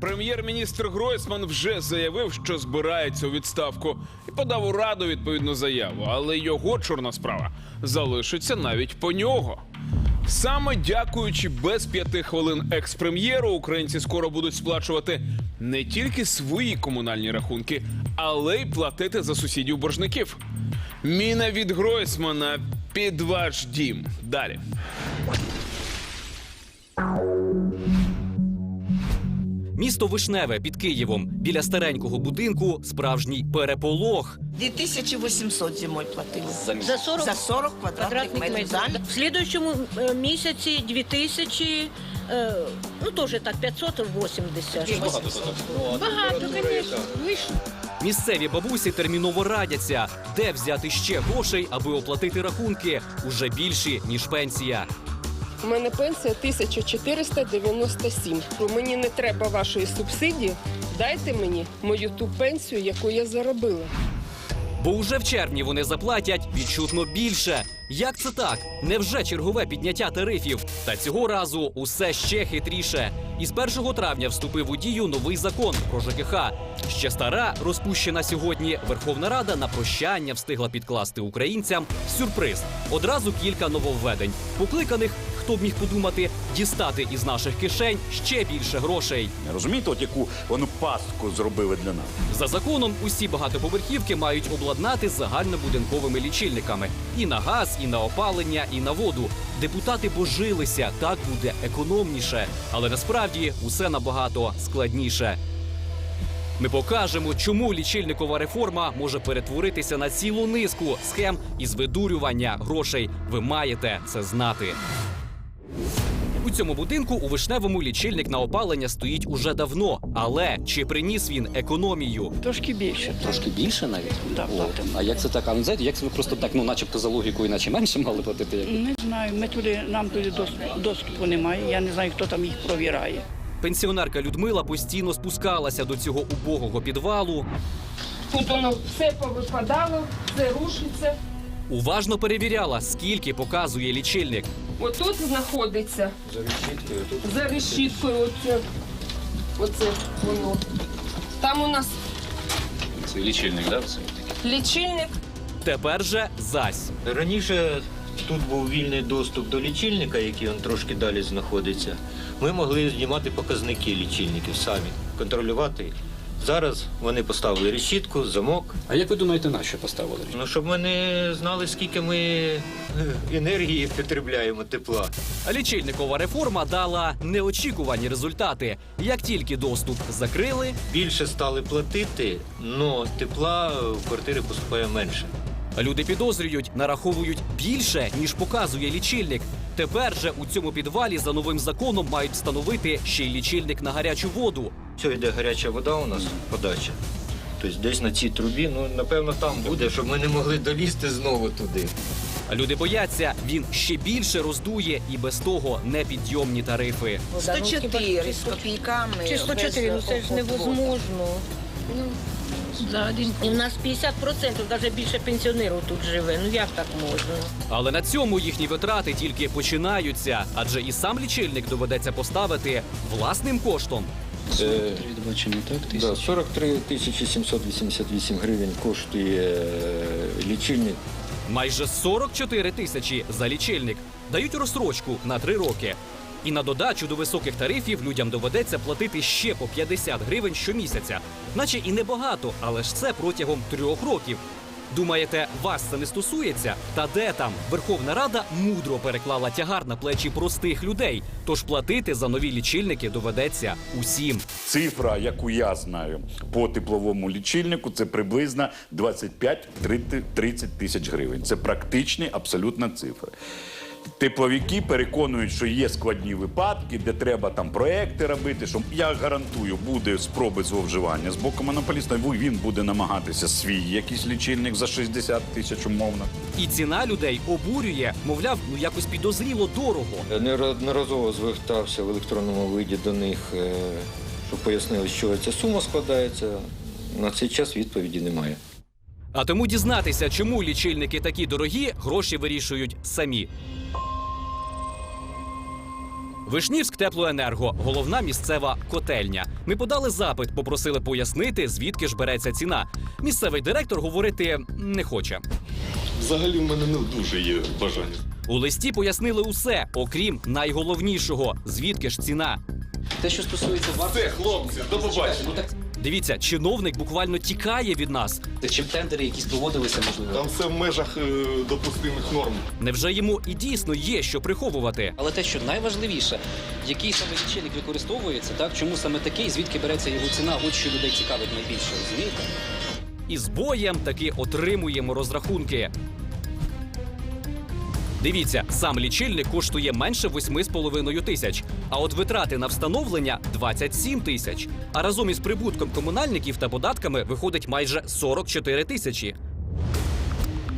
Прем'єр-міністр Гройсман вже заявив, що збирається у відставку, і подав у раду відповідну заяву. Але його чорна справа залишиться навіть по нього. Саме дякуючи без п'яти хвилин екс-прем'єру, українці скоро будуть сплачувати не тільки свої комунальні рахунки, але й платити за сусідів боржників. Міна від Гройсмана під ваш дім. Далі. Місто Вишневе під Києвом біля старенького будинку справжній переполох. 2800 зимой платили. За 40 За 40 квадратных квадратних метров. метрів. Замі- В слідуючому е, місяці 2000, е, ну теж так, 580. Багато, звісно. Вийшло. Місцеві бабусі терміново радяться, де взяти ще грошей, аби оплатити рахунки уже більші ніж пенсія. У мене пенсія 1497. Мені не треба вашої субсидії. Дайте мені мою ту пенсію, яку я заробила. Бо уже в червні вони заплатять відчутно більше. Як це так? Невже чергове підняття тарифів? Та цього разу усе ще хитріше. Із 1 травня вступив у дію новий закон про ЖКХ. Ще стара, розпущена сьогодні Верховна Рада на прощання встигла підкласти українцям сюрприз. Одразу кілька нововведень, покликаних, хто б міг подумати, дістати із наших кишень ще більше грошей. Розумієте, от яку вони пастку зробили для нас? За законом усі багатоповерхівки мають обладнати загальнобудинковими лічильниками і на газ, і на опалення, і на воду. Депутати божилися, так буде економніше, але насправді усе набагато складніше. Ми покажемо, чому лічильникова реформа може перетворитися на цілу низку схем із видурювання грошей. Ви маєте це знати. У цьому будинку у вишневому лічильник на опалення стоїть уже давно. Але чи приніс він економію? Трошки більше. Трошки більше навіть? Так, О, так. А як це так? А ну знаєте, як це ви просто так, ну начебто за логікою, наче менше мали платити? Як... Не знаю, ми туди, нам туди дос- доступу немає. Я не знаю, хто там їх провіряє. Пенсіонерка Людмила постійно спускалася до цього убогого підвалу, Тут воно все повипадало, все рушиться. уважно перевіряла, скільки показує лічильник. Отут знаходиться за решіткою. Оце, оце воно. Там у нас Це лічильник, да? Це лічильник. Тепер же зась. Раніше тут був вільний доступ до лічильника, який он трошки далі знаходиться. Ми могли знімати показники лічильників самі, контролювати. Зараз вони поставили решітку, замок. А як ви думаєте, на що поставили? Ну, щоб ми не знали, скільки ми е, енергії потребляємо тепла. Лічильникова реформа дала неочікувані результати. Як тільки доступ закрили, Більше стали платити, але тепла в квартири поступає менше. люди підозрюють, нараховують більше, ніж показує лічильник. Тепер же у цьому підвалі за новим законом мають встановити ще й лічильник на гарячу воду. Все йде гаряча вода у нас, подача. Тобто десь на цій трубі, ну напевно там буде, щоб ми не могли долізти знову туди. А люди бояться, він ще більше роздує і без того непідйомні тарифи. 104 з копійками. Чи 104, ну це ж невозможно. За один. І в нас 50% навіть більше пенсіонерів тут живе. Ну як так можна? Але на цьому їхні витрати тільки починаються, адже і сам лічильник доведеться поставити власним коштом. Так? Да, Тисяч? 43 тисячі 788 гривень коштує е, лічильник. Майже 44 тисячі за лічильник дають розстрочку на три роки. І на додачу до високих тарифів людям доведеться платити ще по 50 гривень щомісяця. Наче і небагато, але ж це протягом трьох років. Думаєте, вас це не стосується? Та де там? Верховна Рада мудро переклала тягар на плечі простих людей. Тож платити за нові лічильники доведеться усім. Цифра, яку я знаю по тепловому лічильнику, це приблизно 25-30 тисяч гривень. Це практичні абсолютно цифри. Тепловики переконують, що є складні випадки, де треба там проекти робити. Що я гарантую, буде спроби зловживання з боку монополіста. Він буде намагатися свій якийсь лічильник за 60 тисяч умовно. І ціна людей обурює, мовляв, ну якось підозріло дорого. Неодноразово звертався в електронному виді до них, е, щоб пояснили, що ця сума складається. На цей час відповіді немає. А тому дізнатися, чому лічильники такі дорогі, гроші вирішують самі. Вишнівськ теплоенерго, головна місцева котельня. Ми подали запит, попросили пояснити, звідки ж береться ціна. Місцевий директор говорити не хоче. Взагалі в мене не дуже є бажання. У листі пояснили усе, окрім найголовнішого звідки ж ціна. Те, що стосується вас, Все, хлопці, до побачення. Дивіться, чиновник буквально тікає від нас. це чим тендери якісь проводилися, можливо. Там все в межах е, допустимих норм. Невже йому і дійсно є що приховувати? Але те, що найважливіше, який саме лічильник використовується, так чому саме такий, звідки береться його ціна, от що людей цікавить найбільше, розумієте? І з боєм таки отримуємо розрахунки. Дивіться, сам лічильник коштує менше 8,5 тисяч, а от витрати на встановлення 27 тисяч. А разом із прибутком комунальників та податками виходить майже 44 тисячі.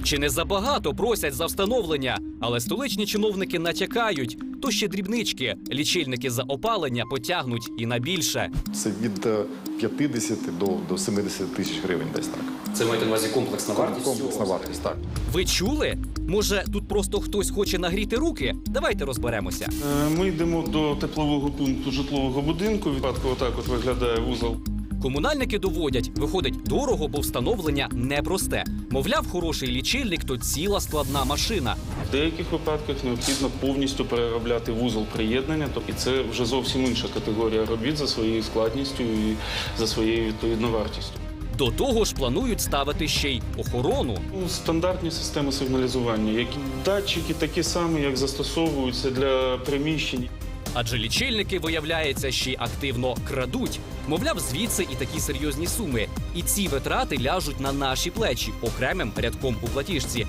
Чи не забагато просять за встановлення, але столичні чиновники натякають, то ще дрібнички. Лічильники за опалення потягнуть і на більше. Це від е, 50 до, до 70 тисяч гривень десь так. Це маєте на увазі комплексна вартість. Комплексна вартість, так. Ви чули? Може, тут просто хтось хоче нагріти руки? Давайте розберемося. Е, Ми йдемо до теплового пункту житлового будинку. Випадку отак от виглядає вузол. Комунальники доводять, виходить дорого, бо встановлення непросте. Мовляв, хороший лічильник то ціла складна машина. В деяких випадках необхідно повністю переробляти вузол приєднання. Тобто це вже зовсім інша категорія робіт за своєю складністю і за своєю відповідно вартістю. До того ж, планують ставити ще й охорону. Ну, Стандартні системи сигналізування, які датчики такі самі, як застосовуються для приміщень. Адже лічильники, виявляється, ще й активно крадуть. Мовляв, звідси і такі серйозні суми. І ці витрати ляжуть на наші плечі окремим рядком у платіжці.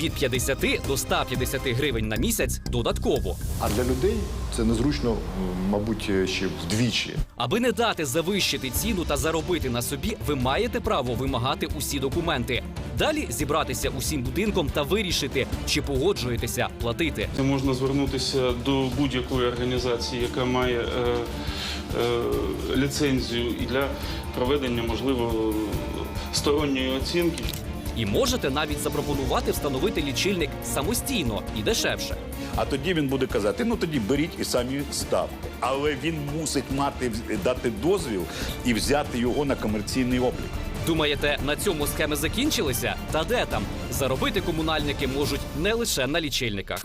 Від 50 до 150 гривень на місяць додатково. А для людей це незручно, мабуть, ще вдвічі. Аби не дати завищити ціну та заробити на собі, ви маєте право вимагати усі документи. Далі зібратися усім будинком та вирішити, чи погоджуєтеся платити. Це можна звернутися до будь-якої організації, яка має е, е, ліцензію і для проведення, можливо, сторонньої оцінки. І можете навіть запропонувати встановити лічильник самостійно і дешевше. А тоді він буде казати: ну тоді беріть і самі ставте. Але він мусить мати дати дозвіл і взяти його на комерційний облік. Думаєте, на цьому схеми закінчилися? Та де там? Заробити комунальники можуть не лише на лічильниках.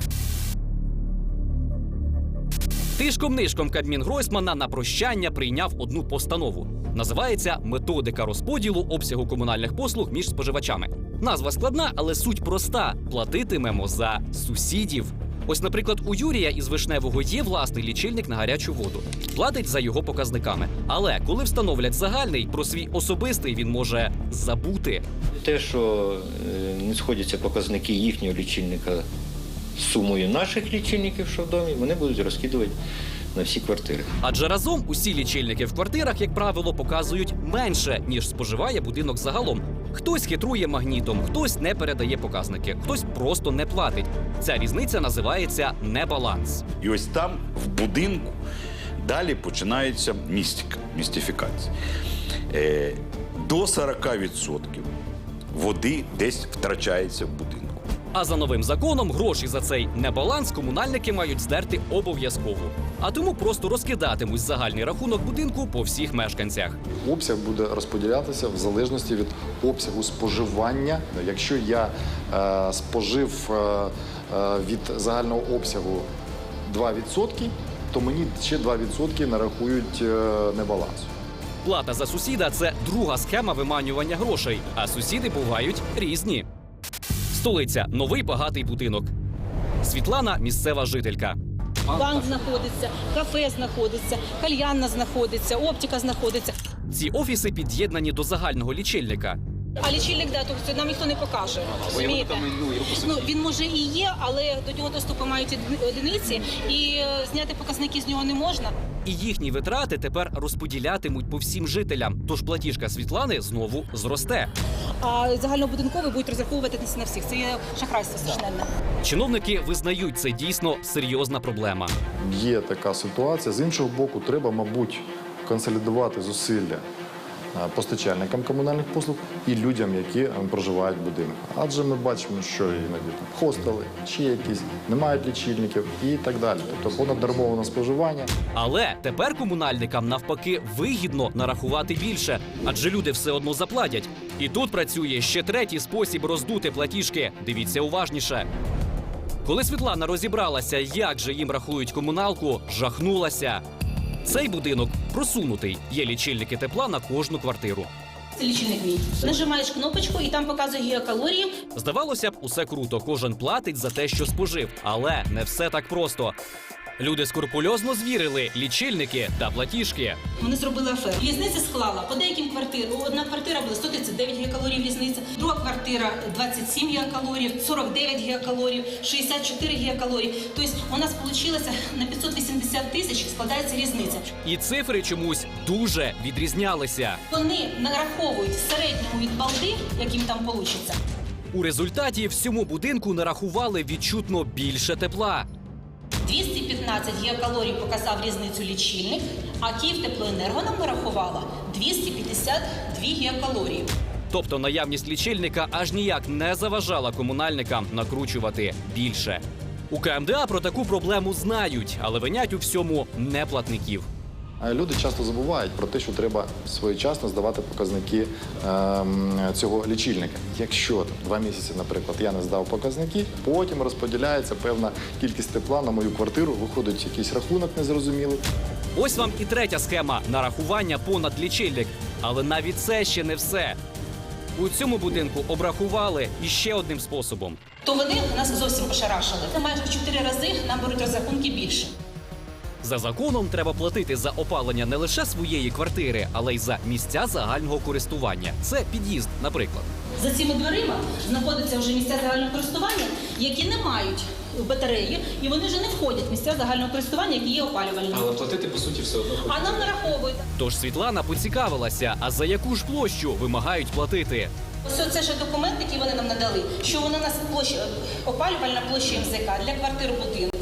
Тишком-нишком Кабмін Гройсмана на прощання прийняв одну постанову. Називається Методика розподілу обсягу комунальних послуг між споживачами. Назва складна, але суть проста: платитимемо за сусідів. Ось, наприклад, у Юрія із Вишневого є власний лічильник на гарячу воду. Платить за його показниками. Але коли встановлять загальний, про свій особистий він може забути. Те, що е, не сходяться показники їхнього лічильника з сумою наших лічильників, що в домі, вони будуть розкидувати на всі квартири. Адже разом усі лічильники в квартирах, як правило, показують менше, ніж споживає будинок загалом. Хтось хитрує магнітом, хтось не передає показники, хтось просто не платить. Ця різниця називається небаланс. І ось там, в будинку, далі починається містика, містифікація. Е, до 40% води десь втрачається в будинку. А за новим законом гроші за цей небаланс комунальники мають здерти обов'язково. А тому просто розкидатимуть загальний рахунок будинку по всіх мешканцях. Обсяг буде розподілятися в залежності від обсягу споживання. Якщо я е, спожив е, е, від загального обсягу 2%, то мені ще 2% нарахують е, небалансу. Плата за сусіда це друга схема виманювання грошей, а сусіди бувають різні. Столиця новий багатий будинок. Світлана місцева жителька. Банк знаходиться, кафе знаходиться, кальянна знаходиться, оптика знаходиться. Ці офіси під'єднані до загального лічильника. А лічильник де, то це нам ніхто не покаже. Розумієте? Ну він може і є, але до нього доступу мають одиниці, і е, зняти показники з нього не можна. І їхні витрати тепер розподілятимуть по всім жителям. Тож платіжка Світлани знову зросте. А загальнобудинковий будуть розраховуватися на всіх. Це є шахрайство страшенне. Чиновники визнають, це дійсно серйозна проблема. Є така ситуація. З іншого боку, треба, мабуть, консолідувати зусилля постачальникам комунальних послуг і людям, які е, проживають в будинку. Адже ми бачимо, що іноді там хостели чи якісь не мають лічильників і так далі. Тобто понаднормоване споживання. Але тепер комунальникам навпаки вигідно нарахувати більше, адже люди все одно заплатять. І тут працює ще третій спосіб роздути платіжки. Дивіться уважніше. Коли Світлана розібралася, як же їм рахують комуналку, жахнулася. Цей будинок просунутий. Є лічильники тепла на кожну квартиру. Це лічильник мій. Нажимаєш кнопочку і там показує гігакалорії. Здавалося б, усе круто, кожен платить за те, що спожив, але не все так просто. Люди скрупульозно звірили лічильники та платіжки. Вони зробили аферу. Різниця склала по деяким квартирам. Одна квартира була 139 гігакалорій різниця, друга квартира 27 гігакалорій, 49 гігакалорій, 64 гігакалорій. Тобто у нас вийшло на 580 тисяч складається різниця. І цифри чомусь дуже відрізнялися. Вони нараховують в середньому від балди, яким там вийде. У результаті всьому будинку нарахували відчутно більше тепла. 215 гігакалорій показав різницю лічильник, а Київтеплоенерго нам нарахувала 252 гігакалорії. Тобто наявність лічильника аж ніяк не заважала комунальникам накручувати більше. У КМДА про таку проблему знають, але винять у всьому не платників. Люди часто забувають про те, що треба своєчасно здавати показники ем, цього лічильника. Якщо там, два місяці, наприклад, я не здав показники, потім розподіляється певна кількість тепла на мою квартиру, виходить якийсь рахунок незрозумілий. Ось вам і третя схема нарахування понад лічильник. Але навіть це ще не все. У цьому будинку обрахували іще одним способом. То вони нас зовсім ошарашили. Майже в 4 рази нам беруть розрахунки більше. За законом треба платити за опалення не лише своєї квартири, але й за місця загального користування. Це під'їзд, наприклад. За цими дверима знаходяться вже місця загального користування, які не мають батареї, і вони вже не входять в місця загального користування, які є опалювальними. Але платити по суті все одно. А нам нараховують. Тож Світлана поцікавилася, а за яку ж площу вимагають платити. Ось це ще документ, який вони нам надали, що вона нас площа опалювальна площа МЗК для квартир будинку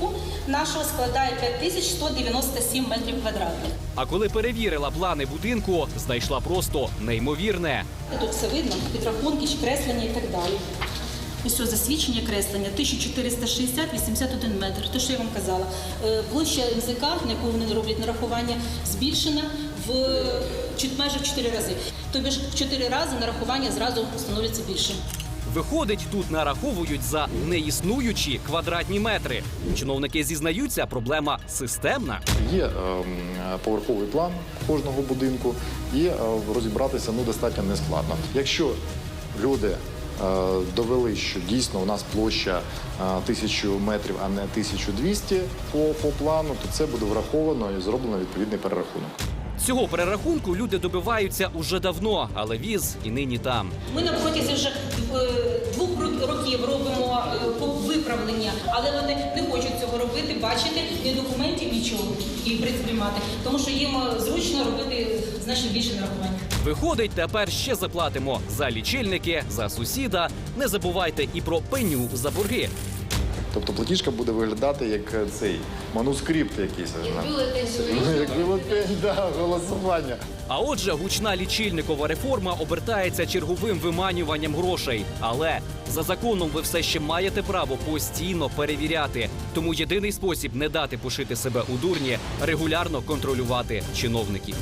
нашого складає 5197 метрів квадратних. А коли перевірила плани будинку, знайшла просто неймовірне. Тут все видно, підрахунки, креслення і так далі. Ось засвідчення креслення 1460-81 метр. Те, що я вам казала. Е, Площа МЗК, на яку вони роблять нарахування, збільшена в майже в 4 рази. Тобі ж в 4 рази нарахування зразу становиться більше. Виходить, тут нараховують за неіснуючі квадратні метри. Чиновники зізнаються, проблема системна. Є ем, поверховий план кожного будинку, і е, розібратися ну достатньо нескладно. Якщо люди е, довели, що дійсно у нас площа е, тисячу метрів, а не 1200 по, по плану, то це буде враховано і зроблено відповідний перерахунок. Цього перерахунку люди добиваються уже давно, але віз і нині там. Ми на протязі вже е, двох років робимо е, виправлення, але вони не хочуть цього робити, бачити ні документів, нічого і в принципі мати, тому що їм е, зручно робити значно більше нарахування. Виходить, тепер ще заплатимо за лічильники, за сусіда. Не забувайте і про пеню за борги. Тобто платіжка буде виглядати як е, цей манускрипт якийсь. Ну, Як бюлетень, да, голосування. А отже, гучна лічильникова реформа обертається черговим виманюванням грошей. Але за законом ви все ще маєте право постійно перевіряти. Тому єдиний спосіб не дати пошити себе у дурні регулярно контролювати чиновників.